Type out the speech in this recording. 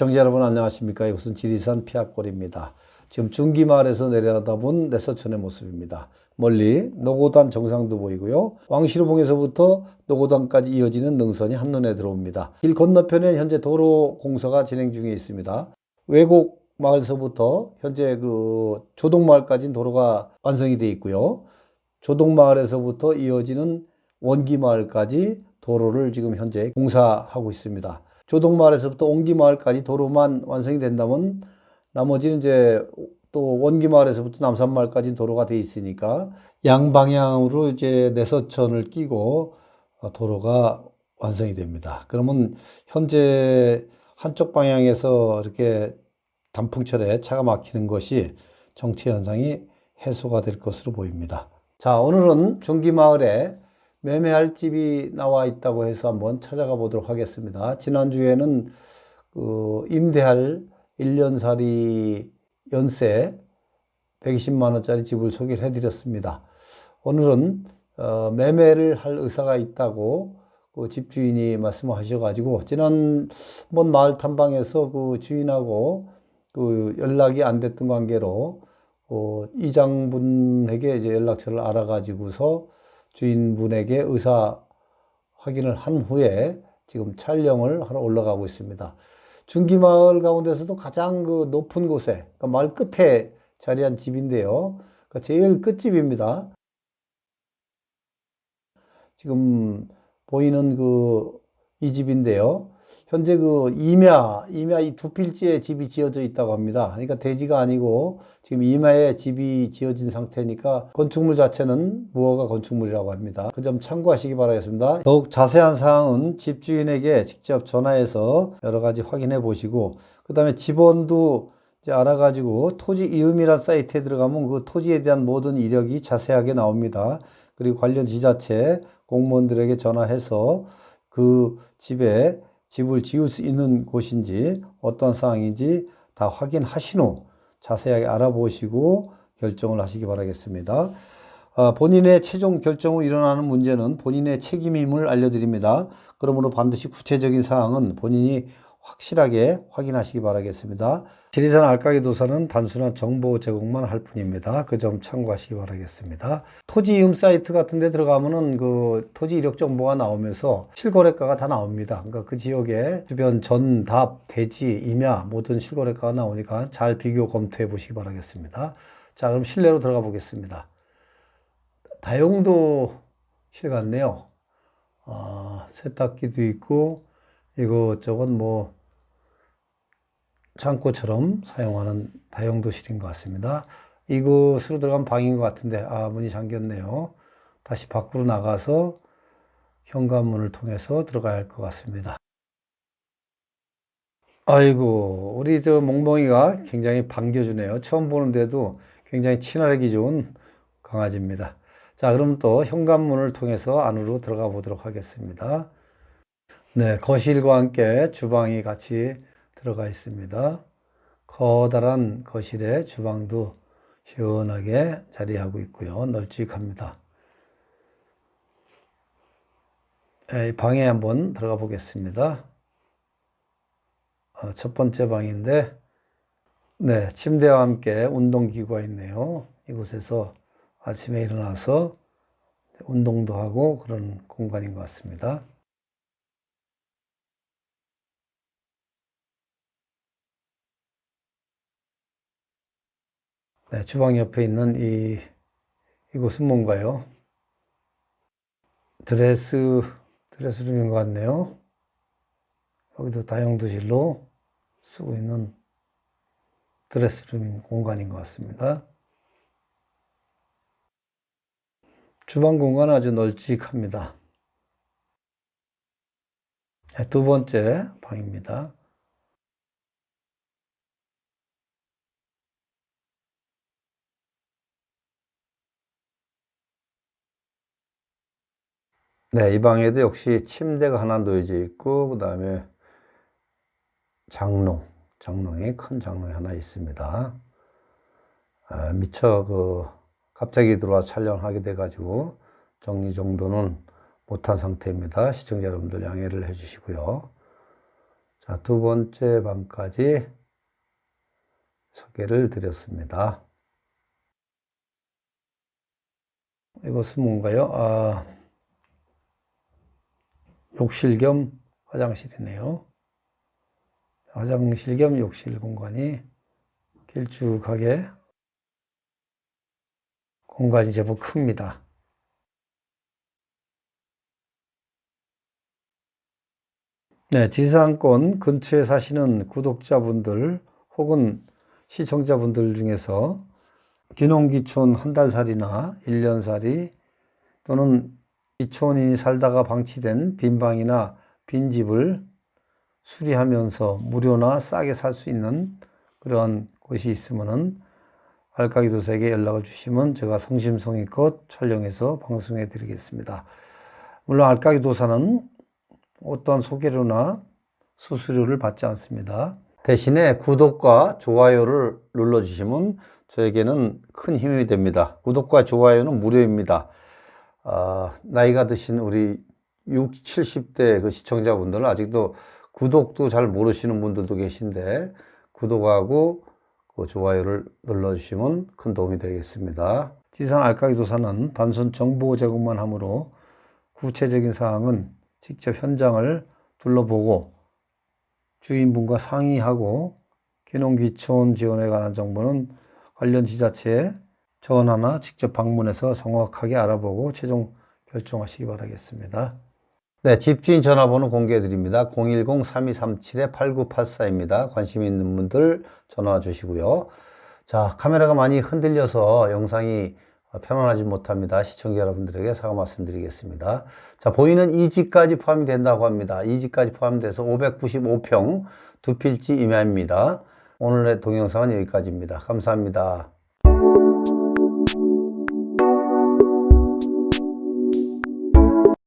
시청자 여러분 안녕하십니까? 이곳은 지리산 피악골입니다. 지금 중기마을에서 내려다본 내서천의 모습입니다. 멀리 노고단 정상도 보이고요. 왕시로봉에서부터 노고단까지 이어지는 능선이 한눈에 들어옵니다. 길 건너편에 현재 도로 공사가 진행 중에 있습니다. 외곡 마을서부터 현재 그 조동마을까지 도로가 완성이 되어 있고요. 조동마을에서부터 이어지는 원기마을까지 도로를 지금 현재 공사하고 있습니다. 조동마을에서부터 옹기마을까지 도로만 완성이 된다면 나머지는 이제 또 원기마을에서부터 남산마을까지 도로가 돼 있으니까 양방향으로 이제 내서천을 끼고 어, 도로가 완성이 됩니다. 그러면 현재 한쪽 방향에서 이렇게 단풍철에 차가 막히는 것이 정체 현상이 해소가 될 것으로 보입니다. 자, 오늘은 중기마을에 매매할 집이 나와 있다고 해서 한번 찾아가 보도록 하겠습니다. 지난주에는 그 임대할 1년살이 연세 120만 원짜리 집을 소개를 해드렸습니다. 오늘은 어, 매매를 할 의사가 있다고 그 집주인이 말씀하셔가지고 지난번 마을 탐방에서 그 주인하고 그 연락이 안 됐던 관계로 어, 이장분에게 이제 연락처를 알아가지고서 주인분에게 의사 확인을 한 후에 지금 촬영을 하러 올라가고 있습니다. 중기마을 가운데서도 가장 그 높은 곳에, 그러니까 마을 끝에 자리한 집인데요. 그러니까 제일 끝집입니다. 지금 보이는 그 이 집인데요. 현재 그 임야, 임야 이 두 필지에 집이 지어져 있다고 합니다. 그러니까 대지가 아니고 지금 임야에 집이 지어진 상태니까 건축물 자체는 무허가 건축물이라고 합니다. 그 점 참고하시기 바라겠습니다. 더욱 자세한 사항은 집주인에게 직접 전화해서 여러 가지 확인해 보시고 그 다음에 집원도 이제 알아가지고 토지 이음이란 사이트에 들어가면 그 토지에 대한 모든 이력이 자세하게 나옵니다. 그리고 관련 지자체 공무원들에게 전화해서 그 집에 집을 지을 수 있는 곳인지 어떤 상황인지 다 확인하신 후 자세하게 알아보시고 결정을 하시기 바라겠습니다. 아, 본인의 최종 결정 후 일어나는 문제는 본인의 책임임을 알려드립니다. 그러므로 반드시 구체적인 사항은 본인이 확실하게 확인하시기 바라겠습니다. 지리산 알까기 도서는 단순한 정보 제공만 할 뿐입니다. 그 점 참고하시기 바라겠습니다. 토지 이음 사이트 같은 데 들어가면은 그 토지 이력 정보가 나오면서 실거래가가 다 나옵니다. 그러니까 그 지역에 주변 전, 답, 대지, 임야 모든 실거래가가 나오니까 잘 비교 검토해 보시기 바라겠습니다. 자, 그럼 실내로 들어가 보겠습니다. 다용도 실 같네요. 아, 세탁기도 있고 이것저것 뭐 창고처럼 사용하는 다용도실인 것 같습니다. 이곳으로 들어간 방인 것 같은데 아 문이 잠겼네요. 다시 밖으로 나가서 현관문을 통해서 들어가야 할 것 같습니다. 아이고 우리 저 몽몽이가 굉장히 반겨주네요. 처음 보는데도 굉장히 친화력이 좋은 강아지입니다. 자 그럼 또 현관문을 통해서 안으로 들어가 보도록 하겠습니다. 네, 거실과 함께 주방이 같이 들어가 있습니다. 커다란 거실에 주방도 시원하게 자리하고 있고요. 널찍합니다. 네, 방에 한번 들어가 보겠습니다. 어, 첫 번째 방인데, 네, 침대와 함께 운동기구가 있네요. 이곳에서 아침에 일어나서 운동도 하고 그런 공간인 것 같습니다. 네, 주방 옆에 있는 이, 이곳은 뭔가요? 드레스, 드레스룸인 것 같네요. 여기도 다용도실로 쓰고 있는 드레스룸 공간인 것 같습니다. 주방 공간 아주 널찍합니다. 네, 두 번째 방입니다. 네, 이 방에도 역시 침대가 하나 놓여져 있고, 그 다음에 장롱, 장롱이 큰 장롱이 하나 있습니다. 아, 미처 그, 갑자기 들어와 촬영하게 돼가지고 정리 정도는 못한 상태입니다. 시청자 여러분들 양해를 해주시고요. 자, 자, 두 번째 방까지 소개를 드렸습니다. 이것은 뭔가요? 아, 욕실 겸 화장실이네요. 화장실 겸 욕실 공간이 길쭉하게 공간이 제법 큽니다. 네, 지상권 근처에 사시는 구독자분들 혹은 시청자분들 중에서 귀농귀촌 한 달 살이나 1년 살이 또는 이촌인이 살다가 방치된 빈방이나 빈집을 수리하면서 무료나 싸게 살 수 있는 그런 곳이 있으면은 알까기 도사에게 연락을 주시면 제가 성심성의껏 촬영해서 방송해 드리겠습니다. 물론 알까기 도사는 어떠한 소개료나 수수료를 받지 않습니다. 대신에 구독과 좋아요를 눌러주시면 저에게는 큰 힘이 됩니다. 구독과 좋아요는 무료입니다. 아, 나이가 드신 우리 6, 70대 그 시청자분들은 아직도 구독도 잘 모르시는 분들도 계신데 구독하고 그 좋아요를 눌러주시면 큰 도움이 되겠습니다. 지산 알까기 도사는 단순 정보 제공만 하므로 구체적인 사항은 직접 현장을 둘러보고 주인분과 상의하고 귀농귀촌 지원에 관한 정보는 관련 지자체에 전화나 직접 방문해서 정확하게 알아보고 최종 결정하시기 바라겠습니다. 네, 집주인 전화번호 공개해 드립니다. 010-3237-8984입니다. 관심 있는 분들 전화 주시고요. 자, 카메라가 많이 흔들려서 영상이 편안하지 못합니다. 시청자 여러분들에게 사과 말씀드리겠습니다. 자, 보이는 이 집까지 포함이 된다고 합니다. 이 집까지 포함돼서 595평 두 필지 임야입니다. 오늘의 동영상은 여기까지입니다. 감사합니다.